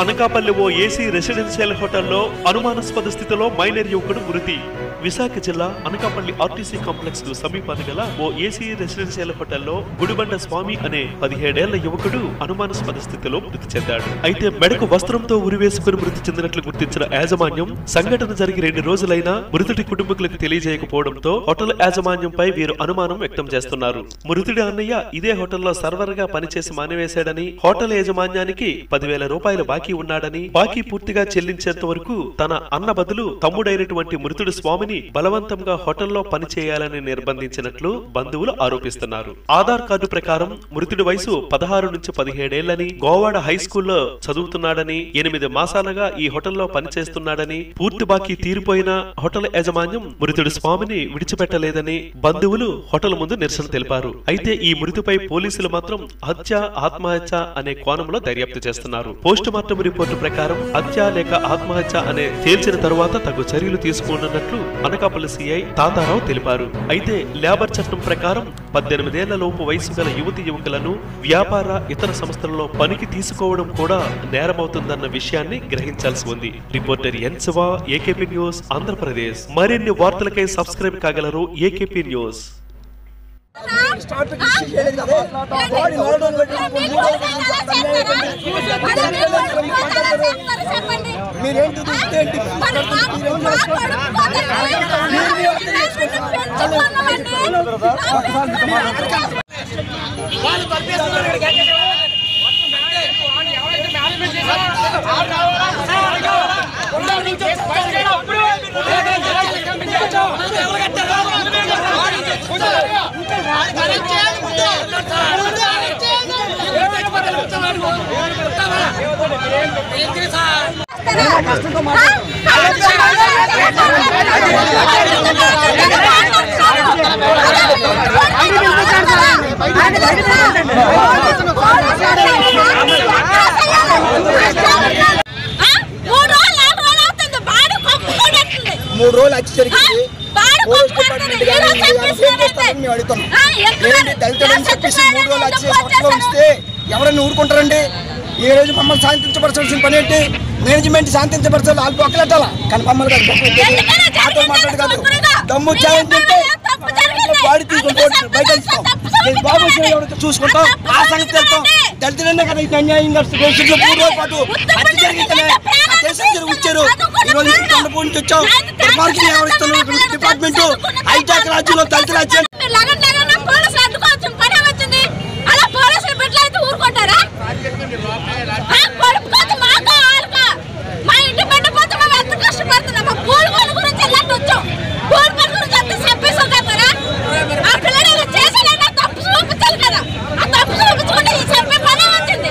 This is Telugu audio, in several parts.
అనకాపల్లి ఓ ఏసీ రెసిడెన్షియల్ హోటల్లో అనుమానాస్పద స్థితిలో మైనర్ యువకుడు మృతి. విశాఖ జిల్లా అనకాపల్లి ఆర్టీసీ కాంప్లెక్స్కు సమీపాన గల ఓ ఏసీ రెసిడెన్షియల్ హోటల్లో గుడిబండ స్వామి అనే పదిహేడేళ్ళ యువకుడు అనుమానాస్పద స్థితిలో మృతి చెందాడు. అయితే మెడకు వస్త్రంతో ఉరివేసుకుని మృతి చెందినట్లు గుర్తించిన యాజమాన్యం సంఘటన జరిగి రెండు రోజులైనా మృతుడి కుటుంబీకులకు తెలియజేయకపోవడంతో హోటల్ యాజమాన్యంపై వీరు అనుమానం వ్యక్తం చేస్తున్నారు. మృతుడి అన్నయ్య ఇదే హోటల్లో సర్వర్గా పనిచేసి మానివేశాడని హోటల్ యాజమాన్యానికి పదివేల రూపాయలు బాకీ ఉన్నాడని బాకీ పూర్తిగా చెల్లించేంత వరకు తన అన్న బదులు తమ్ముడైనటువంటి మృతుడి స్వామిని బలవంతంగా హోటల్లో పనిచేయాలని నిర్బంధించినట్లు బంధువులు ఆరోపిస్తున్నారు. ఆధార్ కార్డు ప్రకారం మృతుడి వయసు పదహారు నుంచి పదిహేడేళ్ళని గోవాడ హై స్కూల్లో చదువుతున్నాడని ఎనిమిది మాసాలుగా ఈ హోటల్లో పనిచేస్తున్నాడని పూర్తి బాకీ తీరిపోయిన హోటల్ యాజమాన్యం మృతుడి స్వామిని విడిచిపెట్టలేదని బంధువులు హోటల్ ముందు నిరసన తెలిపారు. అయితే ఈ మృతిపై పోలీసులు మాత్రం హత్య ఆత్మహత్య అనే కోణంలో దర్యాప్తు చేస్తున్నారు. పోస్ట్ మార్టం రిపోర్టు ప్రకారం హత్య లేక ఆత్మహత్య అనే తేల్చిన తరువాత తగు చర్యలు తీసుకోనున్నట్లు అనకాపల్లి సిఐ తాతారావు తెలిపారు. అయితే లేబర్ చట్టం ప్రకారం పద్దెనిమిదేళ్ళ లోపు వయసు గల యువతి యువకులను వ్యాపార ఇతర సంస్థలలో పనికి తీసుకోవడం కూడా నేరమవుతుందన్న విషయాన్ని గ్రహించాల్సి ఉంది. Reporter N Shiva AKP News Andhra Pradesh. మరిన్ని వార్తలకై సబ్స్క్రైబ్ కాగలరు ఏకేపీ న్యూస్. స్టార్ట్ చేయలేదు కదా బాడీ నడవడం పెట్టి మూడు రోజుల నుంచి అక్కడ చెప్పండి మీరేంటి చూస్తే మూడు రోజులు వచ్చి జరిగింది. పోలీస్ కొట్టుకుంటుంది డిపార్ట్మెంట్ కానీ మీరు కానీ ఏం చేస్తారని మేము అడుగుతాం. ఏంటి దళితులని చెప్పేసి మూడు రోజులు వచ్చి ఎవరైనా ఊరుకుంటారండి? ఈ రోజు మమ్మల్ని శాంతించపరచాల్సిన పని ఏంటి? మేనేజ్మెంట్ శాంతించపరచాలి వాళ్ళు బొక్కలెట్టాలా కానీ మమ్మల్ని కాదు బొక్కలు మాట్లాడు కాదు. దమ్ము ఛాలెంజ్ ఉంటే బాడీ తీసుకుంటే బయట ఇస్తాం నేను బాబు చూసుకుంటాం. ఆ సంగతి వెళ్తాం దళితులనే కదా ఇది అన్యాయంగా భవిష్యత్తులో మూడు రోజుల పాటు హత్య జరిగితేనే దేశం వచ్చారు? కొండపూడి నుంచి వచ్చాం డిపార్ట్మెంట్. హైటెక్ రాజ్యంలో దళిత రాజ్యం. లగన్ లగన్ పోలీసులు అడ్డుకోవచ్చు పని వచ్చింది అలా పోలీసులు బిడ్డలు అయితే ఊరుకుంటారా ఆ, కొడుకుకోవచ్చు మాకు ఆలుక మా ఇంటి బిడ్డ పోతే మేము ఎంత కష్టపడుతున్నాం మా కూలి పని గురించి వెళ్ళండి వచ్చాం కూలి పని గురించి ఎంత చెప్పేసాం కదా ఆ పిల్లలు ఇలా చేశాడంటే తప్పు చూపించాలి కదా ఆ తప్పు చూపించుకుంటే ఈ చెప్పే పని వచ్చింది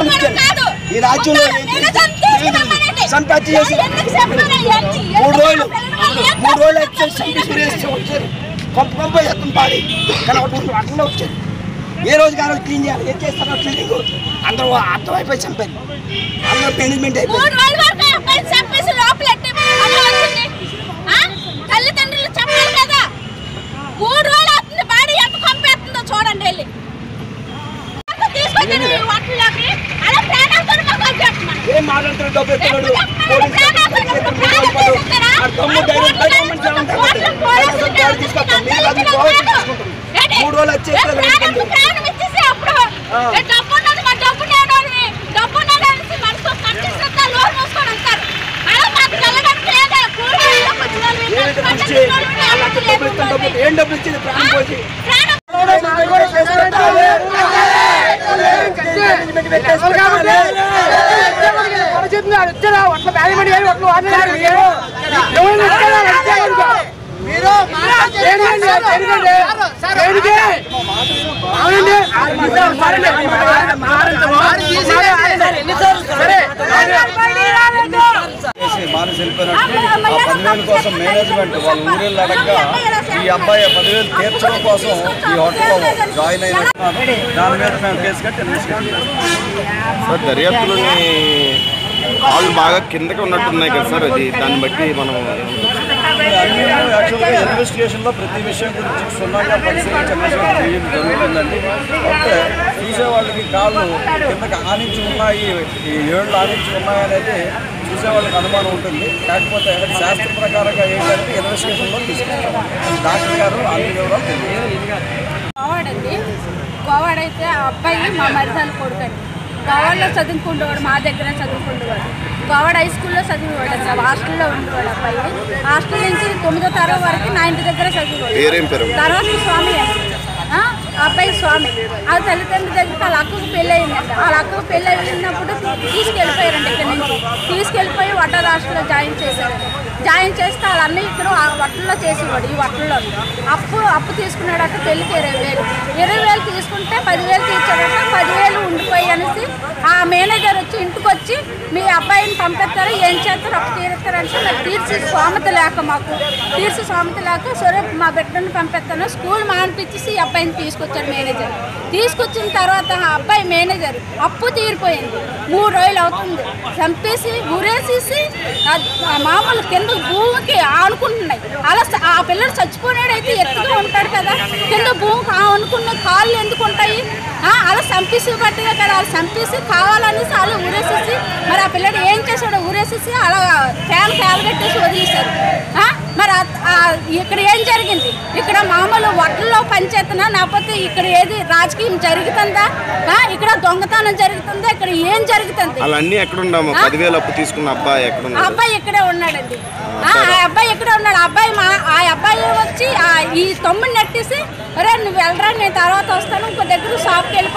మూటలు ఇచ్చారు ఈ రాజ్యంలో సంపాతి చేసి మూడు రోజులు మూడు రోజులు చంపి సురేష్ వచ్చారు కొంప కొంప ఎత్తున పాడి. కానీ అటు అట్లా వచ్చారు ఏ రోజు కానీ క్లీన్ చేయాలి? ఏం చేస్తారో క్లీనింగ్ అందరూ అర్థం అయిపోయి చంపారు. అందరూ మేనేజ్మెంట్ అయిపోయింది మూడు రోజుల వరకు ఆ అబ్బాయిని చంపేసి లోపలెట్టి అలా వచ్చింది. ఆ? తల్లిదండ్రులు చెప్పాలి కదా మూడు రోజులు అవుతుంది బాడీ ఎంత పంపేస్తుందో చూడండి వెళ్ళి అంతా తీసుకొచ్చాను ఈ వాటిలోకి అలా ప్రాణాలతో మాకు చెప్తున్నాను ఏం మాట్లాడుతున్నాడు డబ్బు ఎత్తున్నాడు పోలీసు ఆ తమ్ముడు డైరెక్ట్ బయట పంపించాలంటే తీసుకొస్తాం మీరు అది గోవా తీసుకుంటాం మూడు రోజులు వచ్చి ఏ ఇక్కడ ప్రాణం- పెట్టుకుంది. ప్రాణం ఇచ్చేసి అప్పుడు ఆ. ఏ డబ్బు ఉన్నది మా డబ్బు లేనోడివి. డబ్బు ఉన్నదానికి మనిషికి ఒక ఖర్చు ఇస్తే లోన్ మూసుకొని ఉంటారు. అలా మాకు వెళ్ళడానికి లేదా? కూలి వాళ్ళకి వచ్చిన వాళ్ళు ఏమిటి వీళ్ళు డబ్బులు ఇచ్చి? పక్కన ఆ లక్ష డబ్బులు ఇస్తాను డబ్బులు ఏం డబ్బులు ఇచ్చింది ప్రాణం పోసి ప్రాణం మేనేజ్మెంట్ పెట్టేసి పెట్టాలి. చేసి మానేసి వెళ్ళిపోయినట్టు ఆ పదివేల కోసం మేనేజ్మెంట్ వాళ్ళ ఊరేళ్ళు అడగగా ఈ అబ్బాయి పదివేలు తీర్చడం కోసం ఈ హోటల్లో జాయిన్ అయినట్టు దాని మీద మేము కేసు కట్టి ఇన్వెస్టిగేట్ చేస్తాం సార్ దర్యాప్తులోని కాళ్ళు బాగా కిందకి ఉన్నట్టున్నాయి కదా సార్ అది. దాన్ని బట్టి మనం అన్ని యాక్చువల్గా ఇన్వెస్టిగేషన్లో ప్రతి విషయం గురించి క్షుణ్ణంగా పరిశీలించి ఇన్వెస్టిగేట్ చేయడం జరుగుతుందండి. అంటే చూసే వాళ్ళకి కాళ్ళు కిందకి ఆనించి ఉన్నాయి ఈ ఏళ్ళు ఆనించి ఉన్నాయనేది చూసే వాళ్ళకి అనుమానం ఉంటుంది. కాకపోతే శాస్త్ర ప్రకారంగా ఏంటంటే ఇన్వెస్టిగేషన్లో తీసుకుంటాం డాక్టర్ గారు అన్ని వివరాలు తెలియజేస్తారు కోవాడైతే ఆ అబ్బాయి మా మరిదాల కొడుకండి. గోవాడలో చదువుకుంటేవాడు మా దగ్గర చదువుకుంటేవాడు గోవాడ హై స్కూల్లో చదివేవాడు అసలు. హాస్టల్లో ఉండేవాడు అబ్బాయి హాస్టల్ నుంచి తొమ్మిదో తరగతి వరకు నా ఇంటి దగ్గర చదివేవాడు తర్వాత స్వామి అబ్బాయి స్వామి. ఆ తల్లిదండ్రుల దగ్గర వాళ్ళ అక్కకు పెళ్ళి అయిందంట వాళ్ళ అక్కకు పెళ్ళి అయినప్పుడు తీసుకెళ్ళిపోయారండి ఇక్కడ నుంచి. తీసుకెళ్ళిపోయి వడ్డ రాష్ట్రంలో జాయిన్ చేశారు జాయిన్ చేస్తే వాళ్ళన్నీ ఇద్దరు ఆ వట్టల్లో చేసేవాడు ఈ వట్టల్లో అప్పు అప్పు తీసుకున్నాడట పెళ్ళికి ఇరవై వేలు. ఇరవై వేలు తీసుకుంటే పదివేలు తీర్చాడట పదివేలు ఉండిపోయి అనేసి ఆ మేనేజర్ వచ్చి ఇంటికి వచ్చి మీ అబ్బాయిని పంపిస్తారు? ఏం చేస్తారు? అప్పు తీరుస్తారంటే నాకు తీర్చి స్వామత లేక మాకు. తీర్చి స్వామత లేక సరే మా బిడ్డను పంపిస్తాను. స్కూల్ మానిపించేసి ఈ అబ్బాయిని తీసుకొచ్చాడు మేనేజర్. తీసుకొచ్చిన తర్వాత ఆ అబ్బాయి మేనేజర్ అప్పు తీరిపోయింది. మూడు రోజులు అవుతుంది. చంపేసి ఊరేసేసి మామూలు కింద భూమికి ఆనుకుంటున్నాయి. అలా ఆ పిల్లడు చచ్చిపోయినాడైతే ఎత్తుగా ఉంటాడు కదా. కింద భూమికి ఆనుకున్న కాళ్ళు ఎందుకు ఉంటాయి? ఆ, అలా చంపేసి పట్టిగా కదా. అలా చంపేసి కావాలనేసి అలా ఊరేసేసి మరి ఆ పిల్లడు ఏం చేశాడో ఊరేసేసి అలా ఫ్యాన్ ఫ్యాన్ కట్టేసి వదిలేశారు. ఆ, మరి ఇక్కడ ఏం జరిగింది? ఇక్కడ మామూలు వడ్లలో పనిచేస్తున్నా లేకపోతే ఇక్కడ ఏది రాజకీయం జరుగుతుందా? ఇక్కడ దొంగతనం జరుగుతుందా? ఇక్కడ ఏం జరుగుతుంది? అలా అన్నీ ఎక్కడున్నాము పదివేలు అప్పు తీసుకున్న అబ్బాయి అబ్బాయి ఇక్కడే ఉన్నాడండి. ఆ అబ్బాయి ఇక్కడే ఉన్నాడు? అబ్బాయి మా ఆ అబ్బాయి వచ్చి ఆ ఈ తమ్ముడిని నెట్టేసి అరే నువ్వు వెళ్ళరా నేను తర్వాత వస్తాను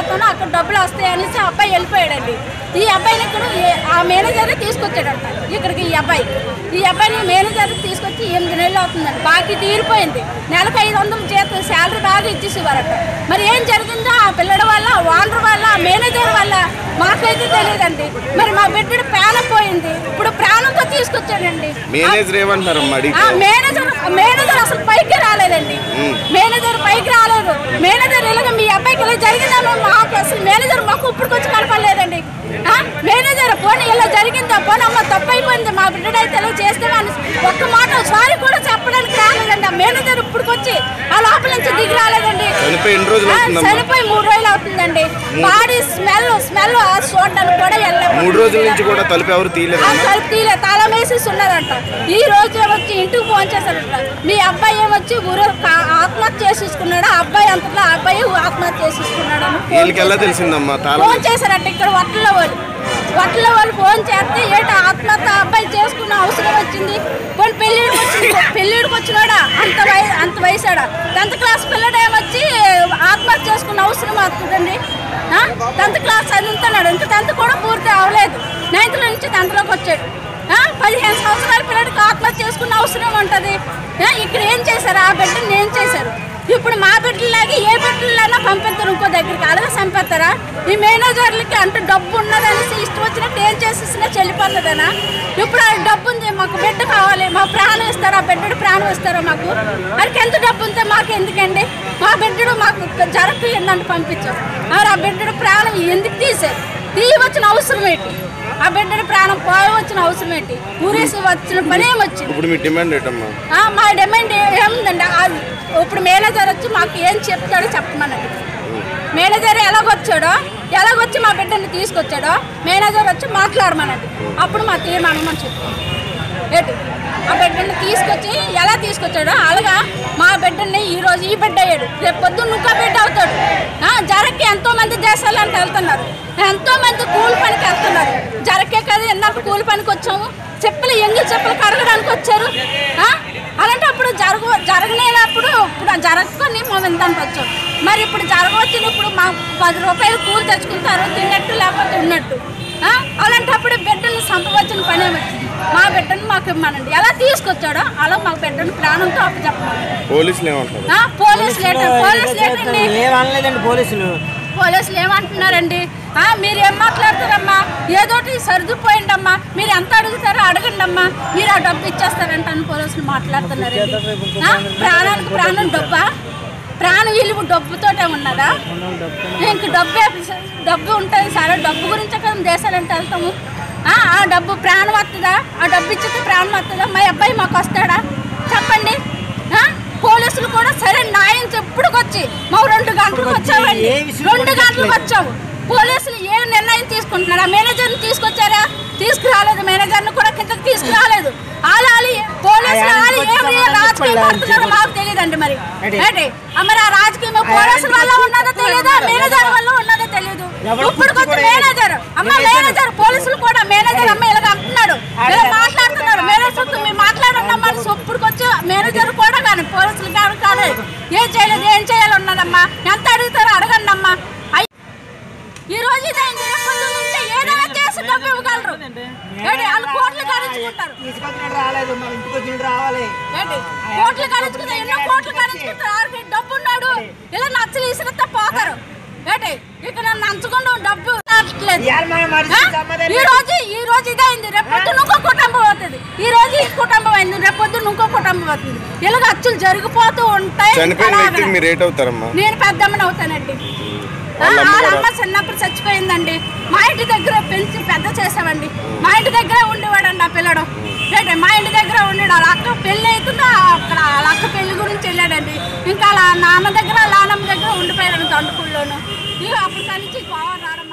ఇంకో అక్కడ డబ్బులు వస్తాయి అనేసి ఆ అబ్బాయి వెళ్ళిపోయాడండి. ఈ అబ్బాయిని ఇక్కడ ఆ మేనేజర్ తీసుకొచ్చాడంట. ఇక్కడికి ఈ అబ్బాయి. ఈ అబ్బాయిని మేనేజర్ తీసుకొచ్చి ఎనిమిది నెలలు అవుతుందండి. బాకీ తీరిపోయింది. నెలకు ఐదు వందలు చేత శాలరీ బాగా ఇచ్చేసేవారట. మరి ఏం జరిగిందో ఆ పిల్లడి వల్ల ఓనర్ వల్ల ఆ మేనేజర్ వల్ల మాకైతే తెలియదండి. మరి మా బిడ్డడు ప్రాణం పోయింది ఇప్పుడు ప్రాణంతో తీసుకొచ్చాడండి. మేనేజర్ మేనేజర్ మేనేజర్ అసలు పైకి రాలేదండి. మేనేజర్ పైకి రాలేదు. మేనేజర్ ఇలాగ మీ అబ్బాయికి ఇలా జరిగిందని మాకు అసలు మేనేజర్ మాకు ఇప్పుడు వచ్చి కనపడలేదండి ఆ? మేనేజర్ పోనీ ఇలా జరిగిందా? పోనీ అమ్మ తప్పు అయిపోయింది మా బిడ్డడైతే ఇలా చేస్తామని ఒక్క మాట సారీ కూడా చెప్పడానికి రాలేదండి. ఆ మేనేజర్ ఇప్పుడు వచ్చి ఆ లోపల నుంచి దిగి రాలేదండి. చనిపోయి ఆ, మూడు రోజులు అవుతుందండి. బాడీ స్మెల్ స్మెల్ చూడడానికి కూడా వెళ్ళలేదు. మూడు రోజుల నుంచి కూడా తలుపు ఎవరు ఆ తీయలేదమ్మా తలుపు తీలే తాళం వేసేసి ఉన్నారంట ఈ రోజు వచ్చి ఇంటికి ఫోన్ చేశారంట. మీ అబ్బాయి ఏమొచ్చి ఊరు ఆత్మహత్య చేసేసుకున్నాడు? ఆ అబ్బాయి అంతలో ఆ అబ్బాయి ఆత్మహత్య చేసేసుకున్నాడు వీళ్ళకి ఎలా. తెలిసిందమ్మా? ఫోన్ చేశారంట. ఇక్కడ వట్టలో వాటిలో వాళ్ళు ఫోన్ చేస్తే ఏంటి ఆత్మహత్య అబ్బాయి చేసుకున్న అవసరం వచ్చింది? కొన్ని పెళ్ళిడికి వచ్చింది? పెళ్ళిడికి వచ్చినాడా? అంత వయ అంత వయసాడా? టెన్త్ క్లాస్ పిల్లడే వచ్చి ఆత్మహత్య చేసుకున్న అవసరం అవుతుందండి టెన్త్ క్లాస్ చదువుతున్నాడు ఇంకా టెన్త్ కూడా పూర్తి అవ్వలేదు. నైన్త్లో నుంచి టెన్త్లోకి వచ్చాడు. పదిహేను సంవత్సరాల పిల్లడికి ఆత్మహత్య చేసుకున్న అవసరం ఉంటుంది. ఇక్కడ ఏం చేశారు? ఆ బిడ్డని ఏం చేశారు? ఇప్పుడు మా బిడ్డలాగే ఏ బిడ్డలైనా పంపిస్తారు ఇంకో దగ్గరికి అలాగే చంపేస్తారా? ఈ మేనేజర్లకి అంటే డబ్బు ఉన్నదనేసి ఇష్టం వచ్చినట్టు ఏం చేసేసినా చెల్లిపోతుందనా ఇప్పుడు ఆ డబ్బు ఉంది మాకు బిడ్డ కావాలి మా ప్రాణం ఇస్తారా? ఆ బిడ్డడు ప్రాణం ఇస్తారా మాకు? వారికి ఎంత డబ్బు ఉంటే మాకు ఎందుకండి? మా బిడ్డడు మాకు జరకు ఏందంటే పంపించాం. మరి ఆ బిడ్డడు ప్రాణం ఎందుకు తీసారు తీయవచ్చిన అవసరం ఏంటి? ఆ బిడ్డడి ప్రాణం పోయవచ్చిన అవసరం ఏంటి? ఊరేసి వచ్చిన పని ఏమొచ్చింది? ఇప్పుడు మీ డిమాండ్ ఏంటమ్మా? ఆ, మా డిమాండ్ ఏ- ఏముందండి ఇప్పుడు మేనేజర్ వచ్చి మాకు ఏం చెప్తాడో చెప్పమనండి. మేనేజర్ ఎలాగొచ్చాడో ఎలాగొచ్చి మా బిడ్డని తీసుకొచ్చాడో మేనేజర్ వచ్చి మాట్లాడమనండి అప్పుడు మా తీర్మానం అని చెప్తాం ఏంటి? ఆ బిడ్డని తీసుకొచ్చి ఎలా తీసుకొచ్చాడో అలాగా మా బిడ్డని ఈరోజు ఈ బిడ్డ అయ్యాడు. రేపు పొద్దున్న ఇంకో బిడ్డ అవుతాడు. జరక్కి ఎంతోమంది వెళ్తున్నారు. ఎంతోమంది కూలి పనికి వెళ్తున్నారు. జరకే కదా ఎన్నాళ్ళు కూలి పనికి వచ్చాము. చెప్పులు ఎంగిల్ చెప్పులు కడగడానికి వచ్చారు. అలాంటప్పుడు జరగ జరగలేనప్పుడు ఇప్పుడు జరగకొని మేము దానికి వచ్చాము మరి ఇప్పుడు జరగవచ్చినప్పుడు మా పది రూపాయలు కూలి తెచ్చుకుంటారు తిన్నట్టు లేకపోతే ఉన్నట్టు. ఆ? అలాంటప్పుడు బిడ్డలు సంపవచ్చిన పనే వచ్చింది? మా బిడ్డను మాకు ఇమ్మనండి. ఎలా తీసుకొచ్చాడో అలా మా బిడ్డను ప్రాణంతో అప్పచెప్పమని. పోలీసులు ఏమంటారు? ఆ, పోలీస్ లేటర్ పోలీస్ లేటర్ అండి ఏమనలేదండి పోలీసులు. పోలీసులు ఏమంటున్నారండి? ఆ, మీరు ఏం మాట్లాడతారమ్మా? ఏదోటి సర్దుపోయిందమ్మా మీరు ఎంత అడుగుతారో అడగండి అమ్మా మీరు ఆ డబ్బు ఇచ్చేస్తారంట అని పోలీసులు మాట్లాడుతున్నారండి. ప్రాణానికి ప్రాణం డబ్బా. ప్రాణ విలువ డబ్బుతోటే ఉన్నదా? ఇంక డబ్బే డబ్బు ఉంటుంది సరే. డబ్బు గురించే కదా దేశాలంటే వెళ్తాము. ఆ, డబ్బు ప్రాణం వస్తుందా? ఆ డబ్బు ఇచ్చితే ప్రాణం వస్తుందా? మా అబ్బాయి మాకు వస్తాడా? చెప్పండి? పోలీసులు కూడా సరే న్యాయం చెప్పుడుకు వచ్చి మా రెండు గంటలకు వచ్చామండి రెండు గంటలకు వచ్చాము పోలీసులు ఏ నిర్ణయం తీసుకుంటున్నారు? ఆ మేనేజర్ని తీసుకొచ్చారా? తీసుకురాలేదు. మేనేజర్ని కూడా కిందకి తీసుకురాలేదు. ఆలాలి పోలీసులు ఆ ఆలి ఆయనకి ఏం రాజకీయం పడుతున్నారో. మాకు తెలియదండి మరి. ఏంటి? మరి ఆ రాజకీయం పోలీసుల వల్ల ఉన్నదో తెలియదు? మేనేజర్ వల్ల ఉన్నదో తెలియదు. ఇప్పుడు కొంచెం. మేనేజర్. అమ్మ మేనేజర్. పోలీసులు కూడా మేనేజర్ అమ్మ ఇలాగ అంటున్నాడు. మాట్లాడుతున్నారు. మేనేజర్ అమ్మ. అని సొప్పుడుకి వచ్చి మేనేజర్ కూడా కానీ పోలీసులు కానీ కానీ ఏం చేయలేదు ఏం చేయాలి ఉన్నదమ్మా. ఎంత అడుగుతారో అడగండి అమ్మా ఈ రోజు ఇదైంది రేపు పొద్దున్న నుంచి ఏదైనా చేసి డబ్బు ఇవ్వగలరు ఏంటి? వాళ్ళు కోట్లు కరించుకుంటారు తీసుకొచ్చినట్టు రాలేదు. మా ఇంటికి వచ్చినట్టు రావాలి. ఏంటి? కోట్లు కరించుకుంటారు ఎన్నో కోట్లు కరించుకుంటారు ఆడికి డబ్బు ఉన్నాడు ఇలా నచ్చలు ఇసిరితే పోతారు. ఏంటి? ఇక్కడ నంచుకుండా డబ్బు రావట్లేదు. ఇవాళ మనం మనిషి ఆ? సమాధానం ఈ రోజు ఈ రోజు ఇదైంది ఇంకో కుటుంబం అవుతుంది. ఈ రోజు ఈ కుటుంబం అయింది. రేపు పొద్దున్న ఇంకో కుటుంబం అవుతుంది. ఇలాగ అచ్చులు జరిగిపోతూ ఉంటాయి. నేను పెద్దమ్మని అవుతానండి. వాళ్ళ వాళ్ళ? అమ్మ చిన్నప్పుడు చచ్చిపోయిందండి. మా ఇంటి దగ్గర పెంచి పెద్ద చేసామండి మా ఇంటి దగ్గరే ఉండేవాడండి ఆ పిల్లడు. మా ఇంటి దగ్గర ఉండేడు. వాళ్ళ అక్క పెళ్ళి అవుతుంటే అక్కడ వాళ్ళ అక్క పెళ్ళి గురించి వెళ్ళాడండి. ఇంకా అలా నాన్న దగ్గర నాన్నమ్మ దగ్గర ఉండిపోయాడు దండుకుల్లోను ఇక అప్పుడు కలిసి పోవాలి రావడం